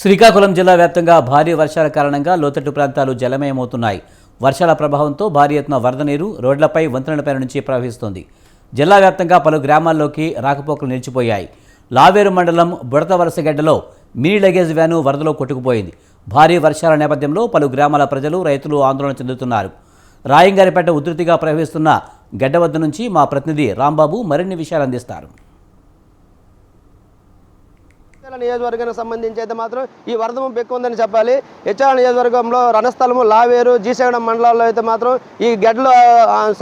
శ్రీకాకుళం జిల్లా వ్యాప్తంగా భారీ వర్షాల కారణంగా లోతట్టు ప్రాంతాలు జలమయమవుతున్నాయి. వర్షాల ప్రభావంతో భారీ ఎత్తున వరద నీరు రోడ్లపై వంతెనలపై నుంచి ప్రవహిస్తోంది. జిల్లా వ్యాప్తంగా పలు గ్రామాల్లోకి రాకపోకలు నిలిచిపోయాయి. లావేరు మండలం బుడత వలసగడ్డలో మినీ లగేజ్ వ్యాను వరదలో కొట్టుకుపోయింది. భారీ వర్షాల నేపథ్యంలో పలు గ్రామాల ప్రజలు రైతులు ఆందోళన చెందుతున్నారు. రాయంగారిపేట ఉధృతిగా ప్రవహిస్తున్న గడ్డ వద్ద నుంచి మా ప్రతినిధి రాంబాబు మరిన్ని విషయాలు అందిస్తారు. హెచ్ఆర్ నియోజకవర్గానికి సంబంధించి అయితే మాత్రం ఈ వరద ముంపు ఎక్కువ ఉందని చెప్పాలి. హెచ్ఆర్ నియోజకవర్గంలో రణస్థలము లావేరు జీసేగడం మండలాల్లో అయితే మాత్రం ఈ గడ్డలు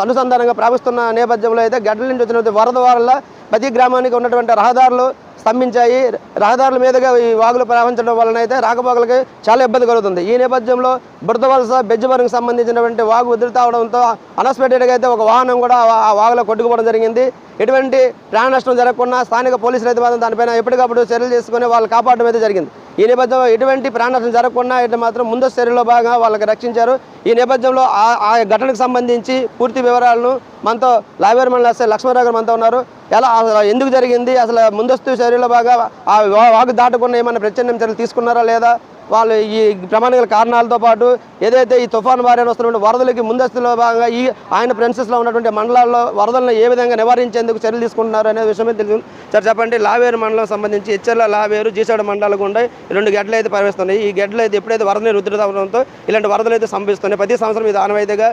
అనుసంధానంగా ప్రవహిస్తున్న నేపథ్యంలో అయితే గడ్డల నుంచి వచ్చిన వరద వల్ల ప్రతి గ్రామానికి ఉన్నటువంటి రహదారులు స్తంభించాయి. రహదారుల మీదుగా ఈ వాగులు ప్రవహించడం వలన అయితే రాకపోకలకి చాలా ఇబ్బంది కలుగుతుంది. ఈ నేపథ్యంలో బురదవలస బెజ్జవరంకి సంబంధించినటువంటి వాగు ఉధృత అవడంతో అనస్పెక్టెడ్గా అయితే ఒక వాహనం కూడా ఆ- ఆ వాగులో కొట్టుకుపోవడం జరిగింది. ఎటువంటి ప్రాణ నష్టం జరగకుండా స్థానిక పోలీసులు అయితే మాత్రం దానిపైన ఎప్పటికప్పుడు చర్యలు తీసుకుని వాళ్ళు కాపాడడం అయితే జరిగింది. ఈ నేపథ్యంలో ఎటువంటి ప్రాణ జరగకుండా అయితే మాత్రం ముందస్తు చర్యలో భాగంగా వాళ్ళకి రక్షించారు. ఈ నేపథ్యంలో ఆ- ఆ ఘటనకు సంబంధించి పూర్తి వివరాలను మనతో లావేరు మండలి ఎస్ఐ లక్ష్మణరావు గారు మనతో ఉన్నారు. ఎలా అసలు ఎందుకు జరిగింది? అసలు ముందస్తు చర్యలో భాగంగా ఆ వాగు దాటకుండా ఏమైనా ప్రత్యామ్నాయ చర్యలు తీసుకున్నారా లేదా? వాళ్ళు ఈ ప్రమాణాల కారణాలతో పాటు ఏదైతే ఈ తుఫాను బారిన వస్తున్నటువంటి వరదలకి ముందస్తులో భాగంగా ఈ ఆయన ప్రిన్సెస్లో ఉన్నటువంటి మండలాల్లో వరదలను ఏ విధంగా నివారించేందుకు చర్యలు తీసుకుంటున్నారు అనే విషయమే తెలుసు సార్ చెప్పండి లావేరు మండలం సంబంధించి ఇచ్చర్ల లావేరు జీసాడు మండలాలు గుండా ఈ రెండు గడ్డలు అయితే ప్రవేశిస్తున్నాయి ఈ గడ్డలు అయితే ఎప్పుడైతే వరద నీరు ఇలాంటి వరదలు అయితే సంభవిస్తున్నాయి. ప్రతి సంవత్సరం ఇది ఆనవాయితీగా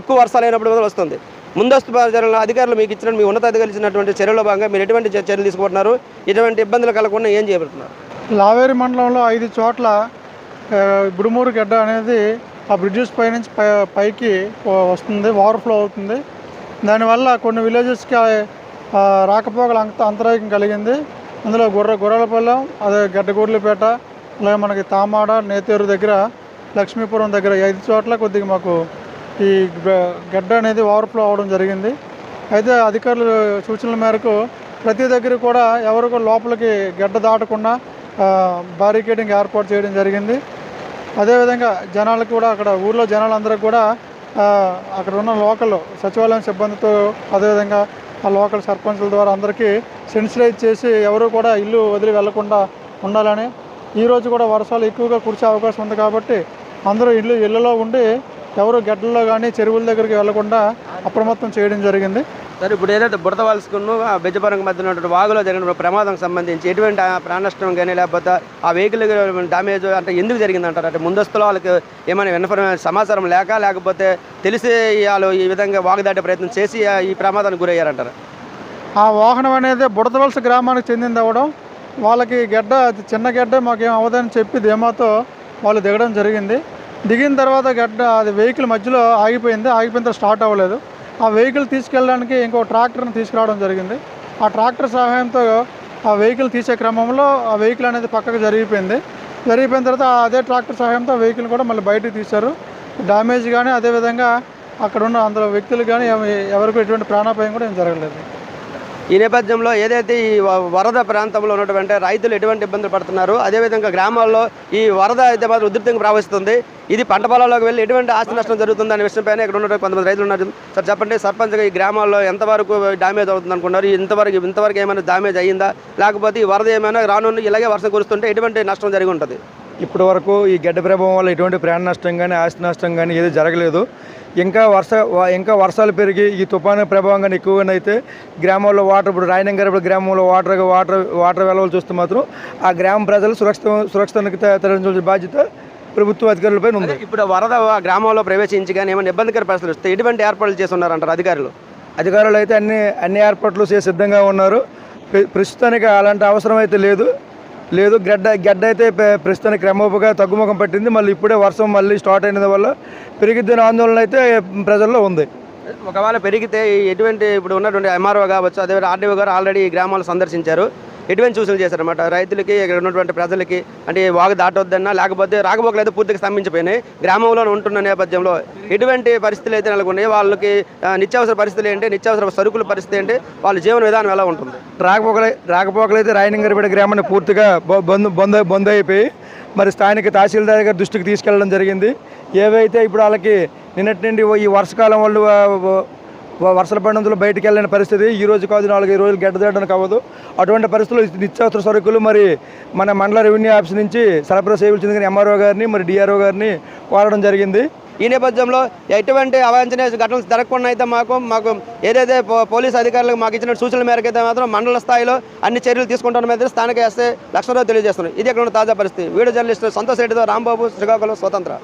ఎక్కువ వర్షాలు అయినప్పుడు వస్తుంది. ముందస్తు చర్యలు అధికారులు మీకు ఇచ్చిన మీ ఉన్నతాధికారులు ఇచ్చినటువంటి చర్యలో భాగంగా మీరు ఎటువంటి చర్యలు తీసుకుంటున్నారు? ఎటువంటి ఇబ్బందులు కలగకుండా ఏం చేయబడుతున్నారు లావేరి మండలంలో ఐదు చోట్ల గుడుమూరు గడ్డ అనేది ఆ బ్రిడ్జెస్ పై నుంచి పై పైకి వస్తుంది ఓవర్ఫ్లో అవుతుంది. దానివల్ల కొన్ని విలేజెస్కి రాకపోకలు అంత అంతరాయం కలిగింది. అందులో గుర్ర గుర్రలపల్లెం అదే గడ్డగూర్లపేట అలాగే మనకి తామాడ నేతేరు దగ్గర లక్ష్మీపురం దగ్గర ఐదు చోట్ల కొద్దిగా మాకు ఈ గడ్డ అనేది ఓవర్ఫ్లో అవడం జరిగింది. అయితే అధికారుల సూచనల మేరకు ప్రతి దగ్గర కూడా ఎవరు లోపలికి గడ్డ దాటకుండా బారికేడింగ్ ఏర్పాటు చేయడం జరిగింది. అదేవిధంగా జనాలు కూడా అక్కడ ఊర్లో జనాలందరూ కూడా అక్కడ ఉన్న లోకల్ సచివాలయం సిబ్బందితో అదేవిధంగా ఆ లోకల్ సర్పంచుల ద్వారా అందరికీ సెన్సిటైజ్ చేసి ఎవరు కూడా ఇల్లు వదిలి వెళ్ళకుండా ఉండాలని. ఈరోజు కూడా వర్షాలు ఎక్కువగా కురిసే అవకాశం ఉంది కాబట్టి అందరూ ఇల్లు ఇళ్ళలో ఉండి ఎవరు గడ్డల్లో కానీ చెరువుల దగ్గరికి వెళ్ళకుండా అప్రమత్తం చేయడం జరిగింది. సార్ ఇప్పుడు ఏదైతే బుడత వలసకును మధ్య ఉన్నటువంటి వాగులో జరిగిన ప్రమాదం సంబంధించి ఎటువంటి ప్రాణష్టం ప్రాణ నష్టం కానీ లేకపోతే ఆ వెహికల్ డ్యామేజ్ అంటే ఎందుకు జరిగింది అంటారు అంటే ముందస్తులో వాళ్ళకి ఏమైనా ఇన్ఫర్మేషన్ సమాచారం లేక లేకపోతే తెలిసి వాళ్ళు ఈ విధంగా వాగు దాటే ప్రయత్నం చేసి ఈ ప్రమాదానికి గురయ్యారంటారు? ఆ వాహనం అనేది బుడతవలస గ్రామానికి చెందింది అవ్వడం. వాళ్ళకి గడ్డ చిన్న గడ్డ మాకేం అవ్వదని చెప్పి ధీమాతో వాళ్ళు దిగడం జరిగింది. దిగిన తర్వాత గడ్డ అది వెహికల్ మధ్యలో ఆగిపోయింది. ఆగిపోయిన తర్వాత స్టార్ట్ అవ్వలేదు. ఆ వెహికల్ తీసుకెళ్ళడానికి ఇంకో ట్రాక్టర్ని తీసుకురావడం జరిగింది. ఆ ట్రాక్టర్ సహాయంతో ఆ వెహికల్ తీసే క్రమంలో ఆ వెహికల్ అనేది పక్కకు జరిగిపోయింది. జరిగిపోయిన తర్వాత అదే ట్రాక్టర్ సహాయంతో ఆ వెహికల్ కూడా మళ్ళీ బయటకు తీశారు. డ్యామేజ్ కానీ అదేవిధంగా అక్కడ ఉన్న అందులో వ్యక్తులు కానీ ఎవరికి ఎటువంటి ప్రాణాపాయం కూడా ఏం జరగలేదు. ఈ నేపథ్యంలో ఏదైతే ఈ వరద ప్రాంతంలో ఉన్నటువంటి రైతులు ఎటువంటి ఇబ్బందులు పడుతున్నారు అదేవిధంగా గ్రామాల్లో ఈ వరద అయితే మాత్రం ఉధృతంగా ప్రవహిస్తుంది. ఇది పంట పొలాల్లోకి వెళ్ళి ఎటువంటి ఆస్తి నష్టం జరుగుతుంది అనే విషయంపైన ఇక్కడ ఉన్నటువంటి కొంతమంది రైతులు ఉన్నారు. సార్ చెప్పండి సర్పంచ్గా ఈ గ్రామాల్లో ఎంతవరకు డ్యామేజ్ అవుతుంది అనుకున్నారు? ఇంతవరకు ఇంతవరకు ఏమైనా డ్యామేజ్ అయ్యిందా? లేకపోతే ఈ వరద ఏమైనా రానున్న ఇలాగే వర్షం కురుస్తుంటే ఎటువంటి నష్టం జరిగి ఉంటుంది? ఇప్పటి వరకు ఈ గడ్డ ప్రభావం వల్ల ఎటువంటి ప్రాణ నష్టం కానీ ఆస్తి నష్టం కానీ ఏది జరగలేదు. ఇంకా వర్ష ఇంకా వర్షాలు పెరిగి ఈ తుఫాను ప్రభావం కానీ ఎక్కువగానైతే గ్రామాల్లో వాటర్ ఇప్పుడు రాయనంగారపల్లి గ్రామంలో వాటర్ వాటర్ వాటర్ వెలవలు చూస్తే మాత్రం ఆ గ్రామ ప్రజలు సురక్షిత సురక్షితానికి త- తరలించాల్సిన బాధ్యత ప్రభుత్వ అధికారులపై ఉంది. ఇప్పుడు వరద ఆ గ్రామంలో ప్రవేశించి కానీ ఏమైనా ఇబ్బందికర పరిస్థితులు వస్తే ఎటువంటి ఏర్పాట్లు చేసి ఉన్నారంటారు అధికారులు? అధికారులు అయితే అన్ని అన్ని ఏర్పాట్లు చేసి సిద్ధంగా ఉన్నారు. ప్ర- ప్రస్తుతానికి అలాంటి అవసరం అయితే లేదు. లేదు గడ్డ గడ్డ అయితే ప్రస్తుతానికి క్రమోపుగా తగ్గుముఖం పట్టింది. మళ్ళీ ఇప్పుడే వర్షం మళ్ళీ స్టార్ట్ అయిన వల్ల పెరిగిద్దని ఆందోళన అయితే ప్రజల్లో ఉంది. ఒకవేళ పెరిగితే ఎటువంటి ఇప్పుడు ఉన్నటువంటి ఎంఆర్ఓ కావచ్చు అదే ఆర్డీఓ గారు ఆల్రెడీ ఈ గ్రామాలు సందర్శించారు. ఎటువంటి సూచనలు చేశారన్నమాట. రైతులకి ఇక్కడ ఉన్నటువంటి ప్రజలకి అంటే వాగు దాటొద్దన్నా లేకపోతే రాకపోకలు అయితే పూర్తిగా స్తంభించిపోయినాయి. గ్రామంలో ఉంటున్న నేపథ్యంలో ఎటువంటి పరిస్థితులు అయితే నెలకొన్నాయి. వాళ్ళకి నిత్యావసర పరిస్థితులు ఏంటి? నిత్యావసర సరుకుల పరిస్థితి ఏంటి? వాళ్ళ జీవన విధానం ఎలా ఉంటుంది? రాకపోకలు రాకపోకలు అయితే రాయనంగరపేట గ్రామాన్ని పూర్తిగా బంద్ బంద్ బంద్ అయిపోయి మరి స్థానిక తహసీల్దార్ గారి దృష్టికి తీసుకెళ్ళడం జరిగింది. ఏవైతే ఇప్పుడు వాళ్ళకి నిన్నటి నుండి ఈ వర్షకాలం వాళ్ళు వర్షాలు పడినందులో బయటికి వెళ్ళిన పరిస్థితి. ఈ రోజు కాదు నాలుగైదు రోజులు గడ్డ తేయడానికి అవ్వదు అటువంటి పరిస్థితుల్లో నిత్యావసర సరుకులు మరి మన మండల రెవెన్యూ ఆఫీస్ నుంచి సరఫరా చేయవలసింది ఎంఆర్ఓ గారిని మరి డిఆర్ఓ గారిని కోరడం జరిగింది. ఈ నేపథ్యంలో ఎటువంటి అవాంఛనీయ ఘటనలు జరగకుండా అయితే మాకు మాకు ఏదైతే పోలీస్ అధికారులకు మాకు ఇచ్చిన సూచనల మేరకు అయితే మాత్రం మండల స్థాయిలో అన్ని చర్యలు తీసుకుంటున్న మీద స్థానిక ఎస్ఐ లక్ష్మణరావు తెలియజేస్తున్నారు. ఇది ఇక్కడ ఉన్న తాజా పరిస్థితి. వీడియో జర్నలిస్ట్ సంతోష్ రెడ్డితో రాంబాబు శ్రీకాకుళం స్వతంత్ర.